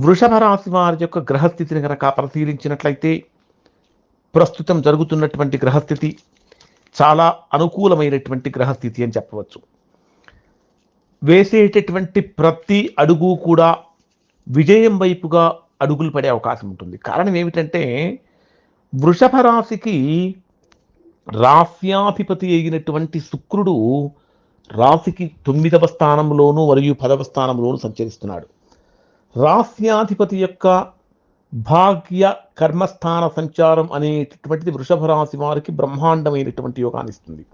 వృషభ రాశి వారి యొక్క గ్రహస్థితిని కనుక పరిశీలించినట్లయితే ప్రస్తుతం జరుగుతున్నటువంటి గ్రహస్థితి చాలా అనుకూలమైనటువంటి గ్రహస్థితి అని చెప్పవచ్చు. వేసేటటువంటి ప్రతి అడుగు కూడా విజయం వైపుగా అడుగులు పడే అవకాశం ఉంటుంది. కారణం ఏమిటంటే వృషభ రాశికి రాస్యాధిపతి అయినటువంటి శుక్రుడు రాశికి తొమ్మిదవ స్థానంలోనూ మరియు పదవ స్థానంలోనూ సంచరిస్తున్నాడు. రాస్యాధిపతి యొక్క భాగ్య కర్మస్థాన సంచారం అనేటటువంటిది వృషభ రాశి వారికి బ్రహ్మాండమైనటువంటి యోగాన్ని ఇస్తుంది.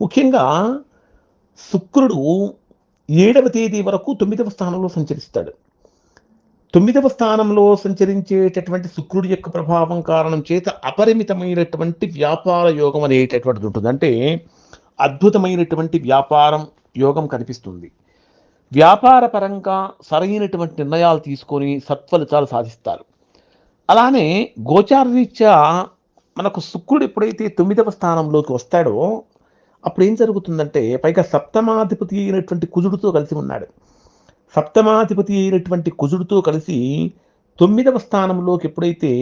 ముఖ్యంగా శుక్రుడు ఏడవ తేదీ వరకు తొమ్మిదవ స్థానంలో సంచరిస్తాడు. తొమ్మిదవ స్థానంలో సంచరించేటటువంటి శుక్రుడి యొక్క ప్రభావం కారణం చేత అపరిమితమైనటువంటి వ్యాపార యోగం అనేటటువంటిది ఉంటుంది. అంటే అద్భుతమైనటువంటి వ్యాపారం యోగం కనిపిస్తుంది. వ్యాపారపరంగా సరైనటువంటి నిర్ణయాలు తీసుకొని సత్ఫలితాలు సాధిస్తారు. అలానే గోచారరీత్యా మనకు శుక్రుడు ఎప్పుడైతే తొమ్మిదవ స్థానంలోకి వస్తాడో అప్పుడు ఏం జరుగుతుందంటే పైగా సప్తమాధిపతి అయినటువంటి కుజుడితో కలిసి ఉన్నాడు. సప్తమాధిపతి అయినటువంటి కుజుడితో కలిసి తొమ్మిదవ స్థానంలోకి ఎప్పుడైతే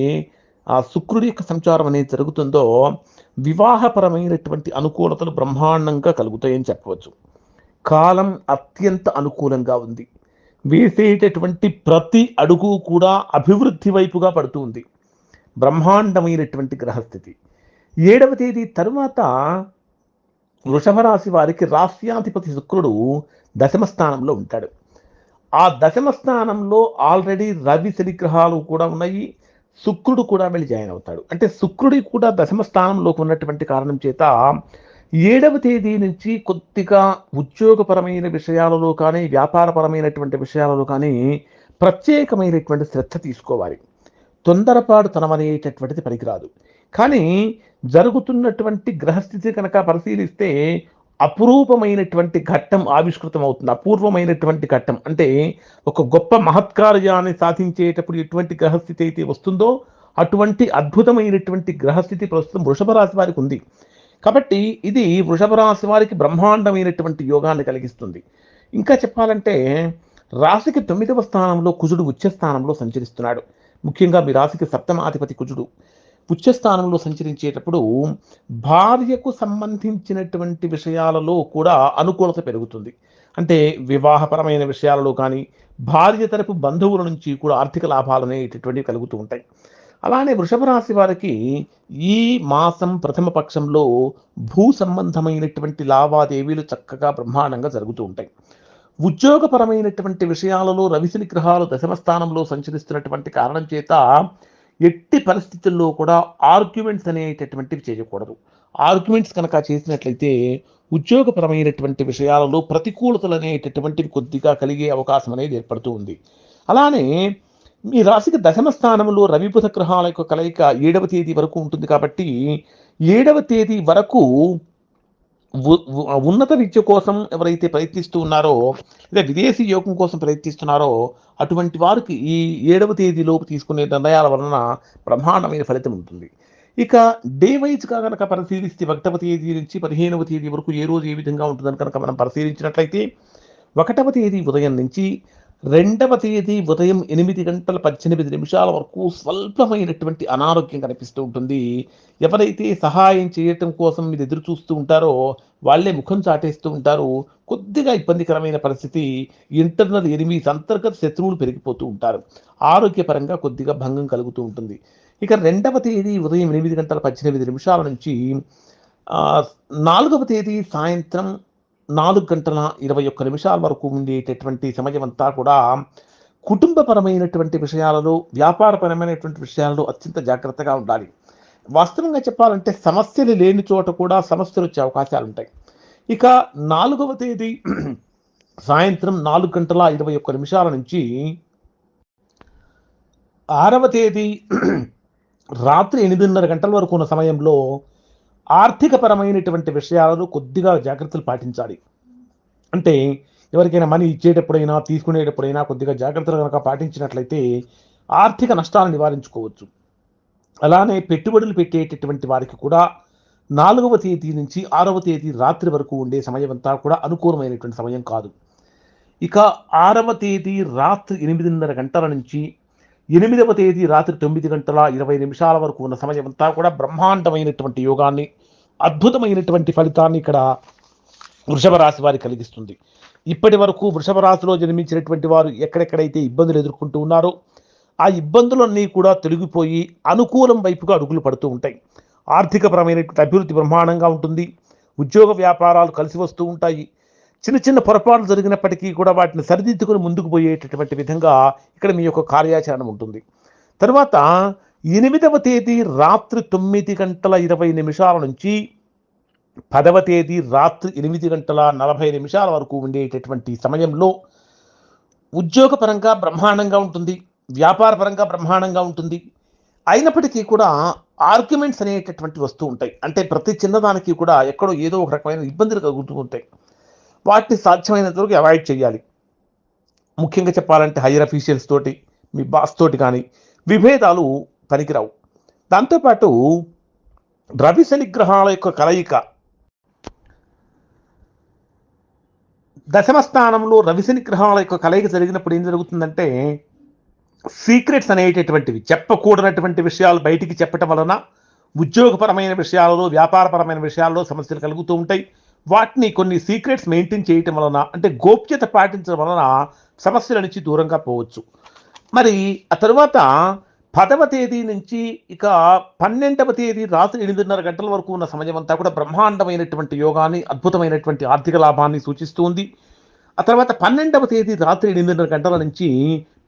ఆ శుక్రుడి యొక్క సంచారం అనేది జరుగుతుందో వివాహపరమైనటువంటి అనుకూలతలు బ్రహ్మాండంగా కలుగుతాయని చెప్పవచ్చు. కాలం అత్యంత అనుకూలంగా ఉంది. వేసేటటువంటి ప్రతి అడుగు కూడా అభివృద్ధి వైపుగా పడుతూ ఉంది. బ్రహ్మాండమైనటువంటి గ్రహస్థితి. ఏడవ తేదీ తరువాత వృషభ రాశి వారికి రాష్ట్రాధిపతి శుక్రుడు దశమ స్థానంలో ఉంటాడు. ఆ దశమ స్థానంలో ఆల్రెడీ రవి శనిగ్రహాలు కూడా ఉన్నాయి. శుక్రుడు కూడా వెళ్ళి జాయిన్ అవుతాడు. అంటే శుక్రుడి కూడా దశమ స్థానంలోకి ఉన్నటువంటి కారణం చేత ఏడవ తేదీ నుంచి కొద్దిగా ఉద్యోగపరమైన విషయాలలో కానీ వ్యాపారపరమైనటువంటి విషయాలలో కానీ ప్రత్యేకమైనటువంటి శ్రద్ధ తీసుకోవాలి. తొందరపాటు తనమనేటటువంటిది పనికిరాదు. కానీ జరుగుతున్నటువంటి గ్రహస్థితి కనుక పరిశీలిస్తే అపురూపమైనటువంటి ఘట్టం ఆవిష్కృతం అవుతుంది అపూర్వమైనటువంటి ఘట్టం అంటే ఒక గొప్ప మహత్కార్యాన్ని సాధించేటప్పుడు ఎటువంటి గ్రహస్థితి అయితే వస్తుందో అటువంటి అద్భుతమైనటువంటి గ్రహస్థితి ప్రస్తుతం వృషభ రాశి వారికి ఉంది. కాబట్టి ఇది వృషభ రాశి వారికి బ్రహ్మాండమైనటువంటి యోగాన్ని కలిగిస్తుంది. ఇంకా చెప్పాలంటే రాశికి తొమ్మిదవ స్థానంలో కుజుడు ఉచ్చ స్థానంలో సంచరిస్తున్నాడు. ముఖ్యంగా మీ రాశికి సప్తమాధిపతి కుజుడు ఉచ్చస్థానంలో సంచరించేటప్పుడు భార్యకు సంబంధించినటువంటి విషయాలలో కూడా అనుకూలత పెరుగుతుంది. అంటే వివాహపరమైన విషయాలలో కానీ భార్య తరపు బంధువుల నుంచి కూడా ఆర్థిక లాభాలు అనేటటువంటివి కలుగుతూ ఉంటాయి. అలానే వృషభ రాశి వారికి ఈ మాసం ప్రథమ పక్షంలో భూ సంబంధమైనటువంటి లావాదేవీలు చక్కగా బ్రహ్మాండంగా జరుగుతూ ఉంటాయి. ఉద్యోగపరమైనటువంటి విషయాలలో రవిశని గ్రహాలు దశమ స్థానంలో సంచరిస్తున్నటువంటి కారణం చేత ఎట్టి పరిస్థితుల్లో కూడా ఆర్గ్యుమెంట్స్ అనేటటువంటివి చేయకూడదు. ఆర్గ్యుమెంట్స్ కనుక చేసినట్లయితే ఉద్యోగపరమైనటువంటి విషయాలలో ప్రతికూలతలు అనేటటువంటివి కొద్దిగా కలిగే అవకాశం అనేది ఏర్పడుతూ ఉంది. అలానే మీ రాశికి దశమ స్థానంలో రవిబుధ గ్రహాల యొక్క కలయిక ఏడవ తేదీ వరకు ఉంటుంది కాబట్టి ఏడవ తేదీ వరకు ఉన్నత విద్య కోసం ఎవరైతే ప్రయత్నిస్తూ ఉన్నారో లేదా విదేశీ యోగం కోసం ప్రయత్నిస్తున్నారో అటువంటి వారికి ఈ ఏడవ తేదీలోపు తీసుకునే నిర్ణయాల వలన ప్రధానమైన ఫలితం ఉంటుంది. ఇక డే వైజ్గా కనుక పరిశీలిస్తే ఒకటవ తేదీ నుంచి పదిహేనవ తేదీ వరకు ఏ రోజు ఏ విధంగా ఉంటుందని కనుక మనం పరిశీలించినట్లయితే ఒకటవ తేదీ ఉదయం నుంచి రెండవ తేదీ ఉదయం ఎనిమిది గంటల పద్దెనిమిది నిమిషాల వరకు స్వల్పమైనటువంటి అనారోగ్యం కనిపిస్తూ ఉంటుంది. ఎవరైతే సహాయం చేయటం కోసం మీరు ఎదురు చూస్తూ ఉంటారో వాళ్ళే ముఖం చాటేస్తూ ఉంటారు. కొద్దిగా ఇబ్బందికరమైన పరిస్థితి ఇంటర్నల్ ఎనిమిస్ అంతర్గత శత్రువులు పెరిగిపోతూ ఉంటారు. ఆరోగ్యపరంగా కొద్దిగా భంగం కలుగుతూ ఉంటుంది. ఇక రెండవ తేదీ ఉదయం ఎనిమిది గంటల పద్దెనిమిది నిమిషాల నుంచి నాలుగవ తేదీ సాయంత్రం నాలుగు గంటల ఇరవై ఒక్క నిమిషాల వరకు ఉండేటటువంటి సమయం అంతా కూడా కుటుంబపరమైనటువంటి విషయాలలో వ్యాపారపరమైనటువంటి విషయాలలో అత్యంత జాగ్రత్తగా ఉండాలి. వాస్తవంగా చెప్పాలంటే సమస్యలు లేని చోట కూడా సమస్యలు వచ్చే అవకాశాలు ఉంటాయి. ఇక నాలుగవ తేదీ సాయంత్రం నాలుగు గంటల ఇరవై ఒక్క నిమిషాల నుంచి ఆరవ తేదీ రాత్రి ఎనిమిదిన్నర గంటల వరకు ఉన్న సమయంలో ఆర్థికపరమైనటువంటి విషయాలను కొద్దిగా జాగ్రత్తలు పాటించాలి. అంటే ఎవరికైనా మనీ ఇచ్చేటప్పుడైనా తీసుకునేటప్పుడైనా కొద్దిగా జాగ్రత్తలు కనుక పాటించినట్లయితే ఆర్థిక నష్టాలను నివారించుకోవచ్చు. అలానే పెట్టుబడులు పెట్టేటటువంటి వారికి కూడా నాలుగవ తేదీ నుంచి ఆరవ తేదీ రాత్రి వరకు ఉండే సమయం అంతా కూడా అనుకూలమైనటువంటి సమయం కాదు. ఇక ఆరవ తేదీ రాత్రి ఎనిమిదిన్నర గంటల నుంచి ఎనిమిదవ తేదీ రాత్రి తొమ్మిది గంటల ఇరవై నిమిషాల వరకు ఉన్న సమయం అంతా కూడా బ్రహ్మాండమైనటువంటి యోగాన్ని అద్భుతమైనటువంటి ఫలితాన్ని ఇక్కడ వృషభ రాశి వారి కలిగిస్తుంది. ఇప్పటి వరకు వృషభ రాశిలో జన్మించినటువంటి వారు ఎక్కడెక్కడైతే ఇబ్బందులు ఎదుర్కొంటూ ఉన్నారో ఆ ఇబ్బందులన్నీ కూడా తొలగిపోయి అనుకూలం వైపుగా అడుగులు పడుతూ ఉంటాయి. ఆర్థికపరమైనటువంటి అభివృద్ధి బ్రహ్మాండంగా ఉంటుంది. ఉద్యోగ వ్యాపారాలు కలిసి వస్తూ ఉంటాయి. చిన్న చిన్న పొరపాట్లు జరిగినప్పటికీ కూడా వాటిని సరిదిద్దుకుని ముందుకు పోయేటటువంటి విధంగా ఇక్కడ మీ యొక్క కార్యాచరణ ఉంటుంది. తర్వాత ఎనిమిదవ తేదీ రాత్రి తొమ్మిది గంటల ఇరవై నిమిషాల నుంచి పదవ తేదీ రాత్రి ఎనిమిది గంటల నలభై నిమిషాల వరకు ఉండేటటువంటి సమయంలో ఉద్యోగపరంగా బ్రహ్మాండంగా ఉంటుంది. వ్యాపారపరంగా బ్రహ్మాండంగా ఉంటుంది. అయినప్పటికీ కూడా ఆర్గ్యుమెంట్స్ అనేటటువంటి వస్తూ ఉంటాయి. అంటే ప్రతి చిన్నదానికి కూడా ఎక్కడో ఏదో ఒక రకమైన ఇబ్బందులు కలుగుతూ ఉంటాయి. వాటిని సాధ్యమైనంత వరకు అవాయిడ్ చేయాలి. ముఖ్యంగా చెప్పాలంటే హైయర్ అఫీషియల్స్ తోటి మీ బాస్ తోటి కానీ విభేదాలు పనికిరావు. దాంతోపాటు రవి శనిగ్రహాల యొక్క కలయిక. దశమ స్థానంలో రవిశని యొక్క కలయిక జరిగినప్పుడు ఏం జరుగుతుందంటే సీక్రెట్స్ అనేటటువంటివి చెప్పకూడనటువంటి విషయాలు బయటికి చెప్పటం వలన ఉద్యోగపరమైన విషయాలలో వ్యాపారపరమైన విషయాల్లో సమస్యలు కలుగుతూ ఉంటాయి. వాటిని కొన్ని సీక్రెట్స్ మెయింటైన్ చేయటం వలన అంటే గోప్యత పాటించడం వలన సమస్యల నుంచి దూరంగా పోవచ్చు. మరి ఆ తరువాత పదవ తేదీ నుంచి ఇక పన్నెండవ తేదీ రాత్రి ఎనిమిదిన్నర గంటల వరకు ఉన్న సమయం అంతా కూడా బ్రహ్మాండమైనటువంటి యోగాన్ని అద్భుతమైనటువంటి ఆర్థిక లాభాన్ని సూచిస్తుంది ఆ తర్వాత పన్నెండవ తేదీ రాత్రి ఎనిమిదిన్నర గంటల నుంచి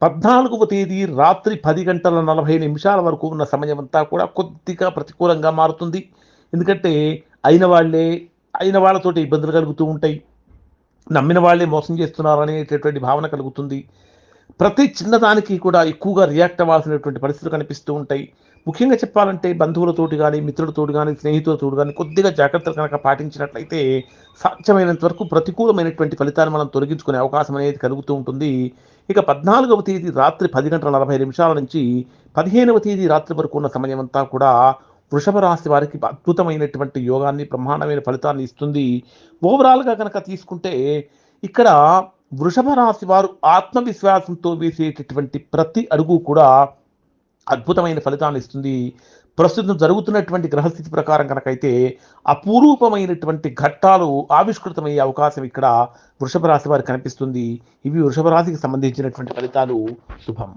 పద్నాలుగవ తేదీ రాత్రి పది గంటల నలభై నిమిషాల వరకు ఉన్న సమయం అంతా కూడా కొద్దిగా ప్రతికూలంగా మారుతుంది. ఎందుకంటే అయిన వాళ్ళే అయిన వాళ్ళతోటి ఇబ్బందులు కలుగుతూ ఉంటాయి. నమ్మిన వాళ్ళే మోసం చేస్తున్నారు అనేటటువంటి భావన కలుగుతుంది. ప్రతి చిన్నదానికి కూడా ఎక్కువగా రియాక్ట్ అవ్వాల్సినటువంటి పరిస్థితులు కనిపిస్తూ ఉంటాయి. ముఖ్యంగా చెప్పాలంటే బంధువులతోటి కానీ మిత్రులతోటి కానీ స్నేహితులతోటి కానీ కొద్దిగా జాగ్రత్తలు కనుక పాటించినట్లయితే సాధ్యమైనంత వరకు ప్రతికూలమైనటువంటి ఫలితాన్ని మనం తొలగించుకునే అవకాశం అనేది కలుగుతూ ఉంటుంది. ఇక పద్నాలుగవ తేదీ రాత్రి పది గంటల నలభై నిమిషాల నుంచి పదిహేనవ తేదీ రాత్రి వరకు ఉన్న సమయం అంతా కూడా వృషభ రాశి వారికి అద్భుతమైనటువంటి యోగాన్ని బ్రహ్మాండమైన ఫలితాన్ని ఇస్తుంది. ఓవరాల్గా కనుక తీసుకుంటే ఇక్కడ వృషభ రాశి వారు ఆత్మవిశ్వాసంతో వేసేటటువంటి ప్రతి అడుగు కూడా అద్భుతమైన ఫలితాన్ని ఇస్తుంది. ప్రస్తుతం జరుగుతున్నటువంటి గ్రహస్థితి ప్రకారం కనుకైతే అపురూపమైనటువంటి ఘట్టాలు ఆవిష్కృతమయ్యే అవకాశం ఇక్కడ వృషభ రాశి వారికి కనిపిస్తుంది. ఇవి వృషభ రాశికి సంబంధించినటువంటి ఫలితాలు. శుభం.